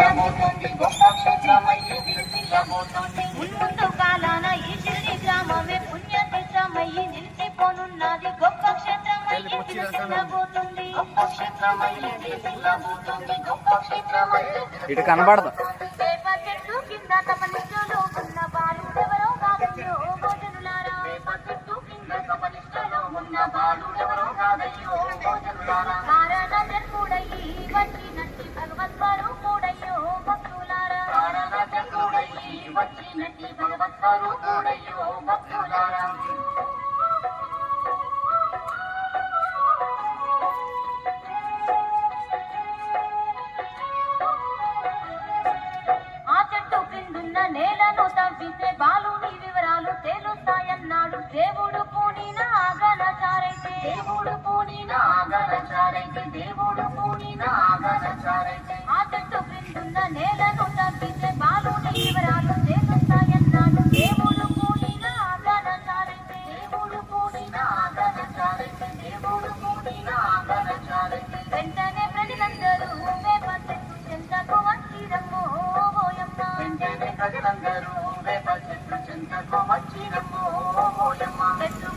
గొప్ప క్షేత్రమయ్యి మున్ముందు కాలాన ఈ షిరిడి గ్రామమే పుణ్యతీర్థమయ్యి నిలిచిపోనున్నది. గొప్ప క్షేత్రమయ్యి విలసిల్లబోతుంది గొప్ప క్షేత్రమయ్యి విలసిల్లబోతోంది గొప్ప క్షేత్రమయ్యి ఇటు కనబడదు. చెట్టు కింద తమ నిజులు ఉన్న బాలుడెవరో కాదయ్యో భోజనులారా? వేప చెట్టు కింద కపలిష్టలో ఉన్న బాలుడెవరో కాదయ్యో భోజనులారా? భక్తులారా ఆ చెట్టు క్రిందున్న నేలను తవ్వితే బాలుని వివరాలు తేలుస్తాయన్నాడు. దేవుడు పూనిన ఆగనచారైతే. దేవుడు పూనిన ఆగనచారైతే. దేవుడు పూనిన ఆగనచారైతే. ప్రజలందరూ వేప చెట్టు చెంతకు వచ్చినమ్మో ఓయమ్మ చెట్టు